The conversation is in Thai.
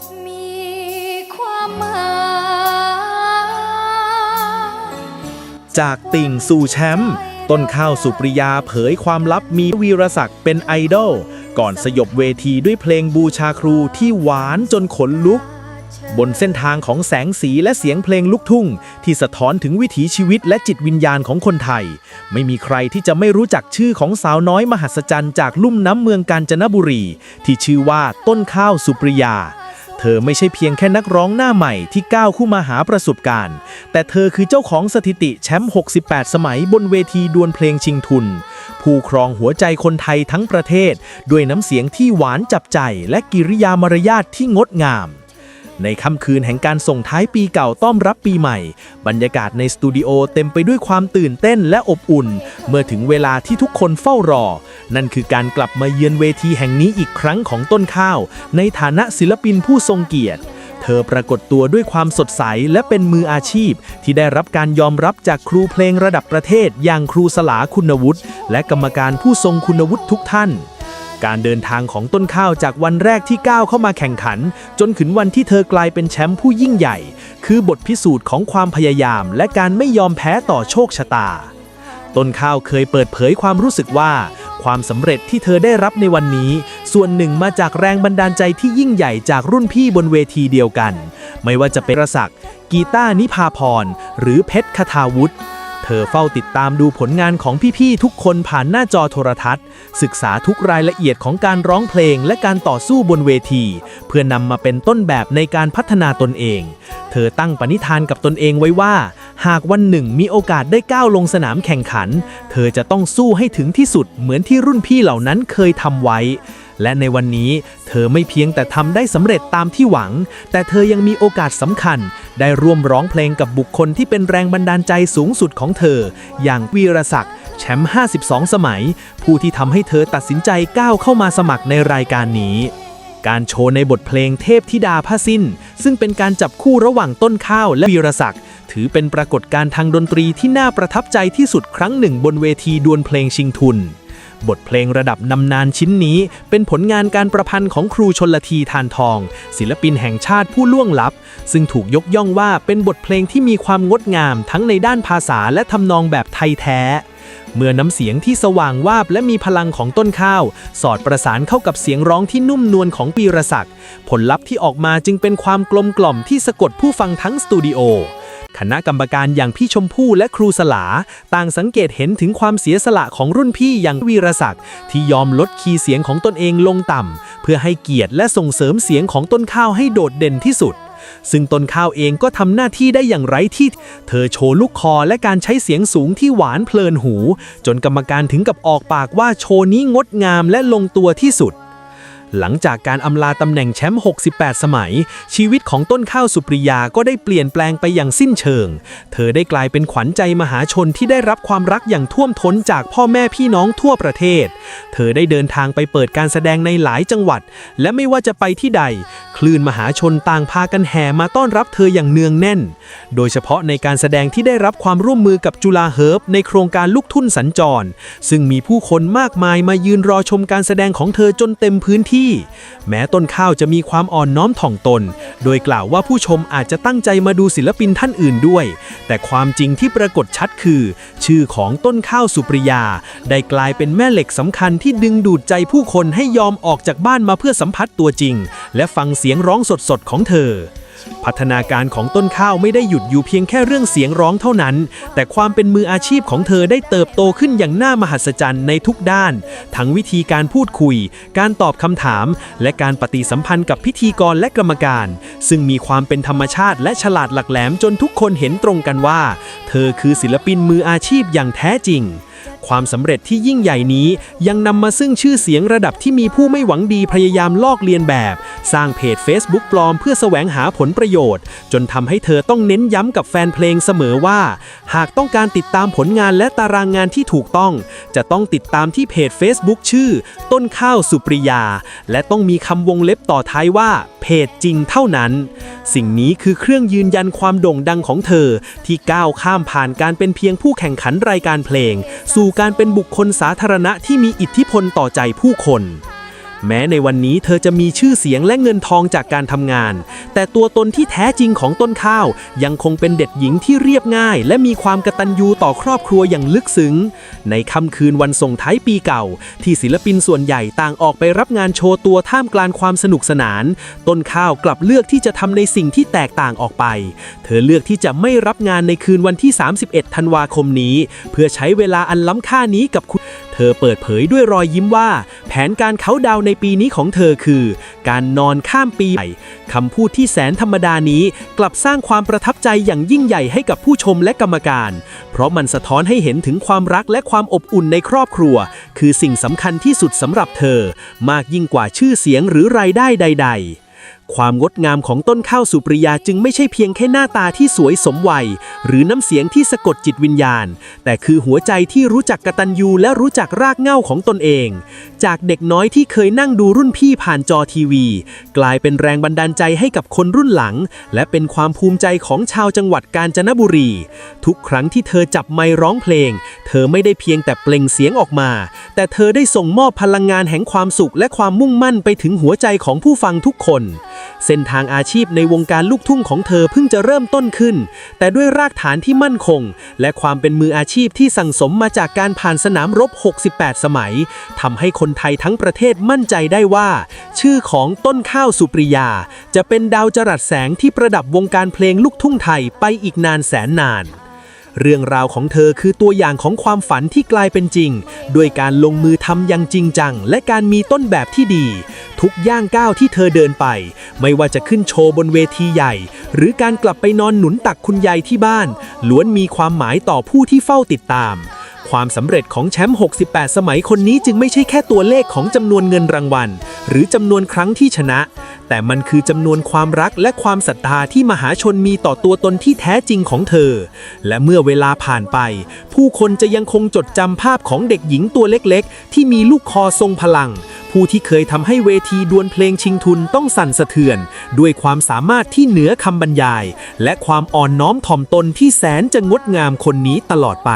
กมีความหมายจากติ่งสู่แชมป์ต้นข้าวสุปริยาเผยความลับมีวีรศักดิ์เป็นไอดอลก่อนสยบเวทีด้วยเพลงบูชาครูที่หวานจนขนลุก บนเส้นทางของแสงสีและเสียงเพลงลูกทุ่ง ที่สะท้อนถึงวิถีชีวิตและจิตวิญญาณของคนไทย ไม่มีใครที่จะไม่รู้จักชื่อของสาวน้อยมหัศจรรย์จากลุ่มน้ำเมืองกาญจนบุรี ที่ชื่อว่าต้นข้าวสุปริยา เธอไม่ใช่เพียงแค่นักร้องหน้าใหม่ที่ก้าวคู่มาหาประสบการณ์ แต่เธอคือเจ้าของสถิติแชมป์ 68 สมัยบนเวทีดวลเพลงชิงทุน ผู้ครองหัวใจคนไทยทั้งประเทศ ด้วยน้ำเสียงที่หวานจับใจและกิริยามารยาทที่งดงาม ในค่ำคืนแห่งการส่งท้ายปีเก่าต้อนรับปีใหม่ บรรยากาศในสตูดิโอเต็มไปด้วยความตื่นเต้นและอบอุ่น เมื่อถึงเวลาที่ทุกคนเฝ้ารอ นั่นคือการกลับมาเยือนเวทีแห่งนี้อีกครั้งของต้นข้าว ในฐานะศิลปินผู้ทรงเกียรติ เธอปรากฏตัวด้วยความสดใสและเป็นมืออาชีพ ที่ได้รับการยอมรับจากครูเพลงระดับประเทศ อย่างครูสลาคุณวุฒิและกรรมการผู้ทรงคุณวุฒิทุกท่าน การเดินทางของต้นข้าวจากวันแรกที่ก้าวเข้ามาแข่งขัน จนถึงวันที่เธอกลายเป็นแชมป์ผู้ยิ่งใหญ่ คือบทพิสูจน์ของความพยายาม และการไม่ยอมแพ้ต่อโชคชะตา ต้นข้าวเคยเปิดเผยความรู้สึกว่า ความสำเร็จที่เธอได้รับในวันนี้ ส่วนหนึ่งมาจากแรงบันดาลใจที่ยิ่งใหญ่จากรุ่นพี่บนเวทีเดียวกัน ไม่ว่าจะเป็นรศักก์กีตาร์นิพาพรหรือเพชรคทาวุฒิ ธอเฝ้าติดตามดูผลงานของพี่ๆทุกคนผ่านหน้าจอโทรทัศน์ ศึกษาทุกรายละเอียดของการร้องเพลงและการต่อสู้บนเวที เพื่อนำมาเป็นต้นแบบในการพัฒนาตนเอง เธอตั้งปณิธานกับตนเองไว้ว่า หากวันหนึ่งมีโอกาสได้ก้าวลงสนามแข่งขัน เธอจะต้องสู้ให้ถึงที่สุดเหมือนที่รุ่นพี่เหล่านั้นเคยทำไว้ และในวันนี้เธอไม่เพียงแต่ทำได้สำเร็จตามที่หวัง แต่เธอยังมีโอกาสสำคัญ ได้ร่วมร้องเพลงกับบุคคลที่เป็นแรงบันดาลใจสูงสุดของเธอ อย่างวีรศักดิ์แชมป์52 สมัย ผู้ที่ทำให้เธอตัดสินใจก้าวเข้ามาสมัครในรายการนี้ การโชว์ในบทเพลงเทพธิดาผ้าสิ้น ซึ่งเป็นการจับคู่ระหว่างต้นข้าวและวีรศักดิ์ถือเป็นปรากฏการณ์ทางดนตรีที่น่าประทับใจที่สุดครั้งหนึ่งบนเวทีดวลเพลงชิงทุน บทเพลงระดับนำนานชิ้นนี้เป็นผลงานการประพันธ์ของครูชนละทีทานทอง ศิลปินแห่งชาติผู้ล่วงลับ ซึ่งถูกยกย่องว่าเป็นบทเพลงที่มีความงดงามทั้งในด้านภาษาและทำนองแบบไทยแท้ เมื่อน้ำเสียงที่สว่างวาบและมีพลังของต้นข้าว สอดประสานเข้ากับเสียงร้องที่นุ่มนวลของปีรศักดิ์ผลลัพธ์ที่ออกมาจึงเป็นความกลมกล่อมที่สะกดผู้ฟังทั้งสตูดิโอ คณะกรรมการอย่างพี่ชมพู่และครูสลา ต่างสังเกตเห็นถึงความเสียสละของรุ่นพี่อย่างวีรศักดิ์ที่ยอมลดคีย์เสียงของตนเองลงต่ำ เพื่อให้เกียรติและส่งเสริมเสียงของต้นข้าวให้โดดเด่นที่สุด ซึ่งต้นข้าวเองก็ทำหน้าที่ได้อย่างไร้ที่ เธอโชว์ลูกคอและการใช้เสียงสูงที่หวานเพลินหู จนกรรมการถึงกับออกปากว่าโชว์นี้งดงามและลงตัวที่สุด หลังจากการอำลาตำแหน่งแชมป์ 68 สมัย ชีวิตของต้นข้าวสุปริยาก็ได้เปลี่ยนแปลงไปอย่างสิ้นเชิง เธอได้กลายเป็นขวัญใจมหาชนที่ได้รับความรักอย่างท่วมท้นจากพ่อแม่พี่น้องทั่วประเทศ เธอได้เดินทางไปเปิดการแสดงในหลายจังหวัด และไม่ว่าจะไปที่ใด คลื่นมหาชนต่างพากันแห่มาต้อนรับเธออย่างเนืองแน่น โดยเฉพาะในการแสดงที่ได้รับความร่วมมือกับจุฬาเฮิร์บในโครงการลูกทุ่นสัญจร ซึ่งมีผู้คนมากมายมายืนรอชมการแสดงของเธอจนเต็มพื้นที่แม้ต้นข้าวจะมีความอ่อนน้อมถ่องตน โดยกล่าวว่าผู้ชมอาจจะตั้งใจมาดูศิลปินท่านอื่นด้วย แต่ความจริงที่ปรากฏชัดคือ ชื่อของต้นข้าวสุปริยา ได้กลายเป็นแม่เหล็กสำคัญที่ดึงดูดใจผู้คนให้ยอมออกจากบ้านมาเพื่อสัมผัสตัวจริง และฟังเสียงร้องสดๆของเธอ พัฒนาการของต้นข้าวไม่ได้หยุดอยู่เพียงแค่เรื่องเสียงร้องเท่านั้น แต่ความเป็นมืออาชีพของเธอได้เติบโตขึ้นอย่างน่ามหัศจรรย์ในทุกด้าน ทั้งวิธีการพูดคุย การตอบคำถาม และการปฏิสัมพันธ์กับพิธีกรและกรรมการ ซึ่งมีความเป็นธรรมชาติและฉลาดหลักแหลมจนทุกคนเห็นตรงกันว่า เธอคือศิลปินมืออาชีพอย่างแท้จริงความสำเร็จที่ยิ่งใหญ่นี้ยังนำมาซึ่งชื่อเสียงระดับที่มีผู้ไม่หวังดีพยายามลอกเลียนแบบ สร้างเพจ Facebook ปลอมเพื่อแสวงหาผลประโยชน์ จนทำให้เธอต้องเน้นย้ำกับแฟนเพลงเสมอว่า หากต้องการติดตามผลงานและตารางงานที่ถูกต้อง จะต้องติดตามที่เพจ Facebook ชื่อ ต้นข้าวสุปริยา และต้องมีคำวงเล็บต่อท้ายว่าเพจจริงเท่านั้น สิ่งนี้คือเครื่องยืนยันความโด่งดังของเธอ ที่ก้าวข้ามผ่านการเป็นเพียงผู้แข่งขันรายการเพลง สู่การเป็นบุคคลสาธารณะที่มีอิทธิพลต่อใจผู้คน แม้ในวันนี้เธอจะมีชื่อเสียงและเงินทองจากการทำงาน แต่ตัวตนที่แท้จริงของต้นข้าว ยังคงเป็นเด็กหญิงที่เรียบง่าย และมีความกตัญญูต่อครอบครัวอย่างลึกซึ้ง ในค่ำคืนวันส่งท้ายปีเก่า ที่ศิลปินส่วนใหญ่ต่างออกไปรับงานโชว์ตัวท่ามกลางความสนุกสนาน ต้นข้าวกลับเลือกที่จะทำในสิ่งที่แตกต่างออกไป เธอเลือกที่จะไม่รับงานในคืนวันที่ 31 ธันวาคมนี้ เพื่อใช้เวลาอันล้ำค่านี้กับคุณ ธอเปิดเผยด้วยรอยยิ้มว่า แผนการเขาดาวในปีนี้ของเธอคือ การนอนข้ามปีใหม่คำพูดที่แสนธรรมดานี้กลับสร้างความประทับใจอย่างยิ่งใหญ่ให้กับผู้ชมและกรรมการ เพราะมันสะท้อนให้เห็นถึงความรักและความอบอุ่นในครอบครัว คือสิ่งสำคัญที่สุดสำหรับเธอ มากยิ่งกว่าชื่อเสียงหรือรายได้ใด ๆ ความงดงามของต้นข้าวสุปริยาจึงไม่ใช่เพียงแค่หน้าตาที่สวยสมวัย หรือน้ำเสียงที่สะกดจิตวิญญาณ แต่คือหัวใจที่รู้จักกตัญญูและรู้จักรากเง้าของตนเอง จากเด็กน้อยที่เคยนั่งดูรุ่นพี่ผ่านจอทีวี กลายเป็นแรงบันดาลใจให้กับคนรุ่นหลัง และเป็นความภูมิใจของชาวจังหวัดกาญจนบุรี ทุกครั้งที่เธอจับไมค์ร้องเพลง เธอไม่ได้เพียงแต่เปล่งเสียงออกมา แต่เธอได้ส่งมอบพลังงานแห่งความสุขและความมุ่งมั่นไปถึงหัวใจของผู้ฟังทุกคน เส้นทางอาชีพในวงการลูกทุ่งของเธอเพิ่งจะเริ่มต้นขึ้น แต่ด้วยรากฐานที่มั่นคง และความเป็นมืออาชีพที่สั่งสมมาจากการผ่านสนามรบ 68 สมัยทำให้คนไทยทั้งประเทศมั่นใจได้ว่า ชื่อของต้นข้าวสุปริยา จะเป็นดาวจรัสแสงที่ประดับวงการเพลงลูกทุ่งไทยไปอีกนานแสนนาน เรื่องราวของเธอคือตัวอย่างของความฝันที่กลายเป็นจริง ด้วยการลงมือทำอย่างจริงจัง และการมีต้นแบบที่ดี ทุกย่างก้าวที่เธอเดินไป ไม่ว่าจะขึ้นโชว์บนเวทีใหญ่ หรือการกลับไปนอนหนุนตักคุณยายที่บ้าน ล้วนมีความหมายต่อผู้ที่เฝ้าติดตาม ความสำเร็จของแชมป์ 68 สมัยคนนี้จึงไม่ใช่แค่ตัวเลขของจำนวนเงินรางวัล หรือจำนวนครั้งที่ชนะ แต่มันคือจำนวนความรักและความศรัทธาที่มหาชนมีต่อตัวตนที่แท้จริงของเธอ และเมื่อเวลาผ่านไป ผู้คนจะยังคงจดจำภาพของเด็กหญิงตัวเล็กๆ ที่มีลูกคอทรงพลัง ผู้ที่เคยทำให้เวทีดวลเพลงชิงทุนต้องสั่นสะเทือน ด้วยความสามารถที่เหนือคำบรรยาย และความอ่อนน้อมถ่อมตนที่แสนจะงดงามคนนี้ตลอดไป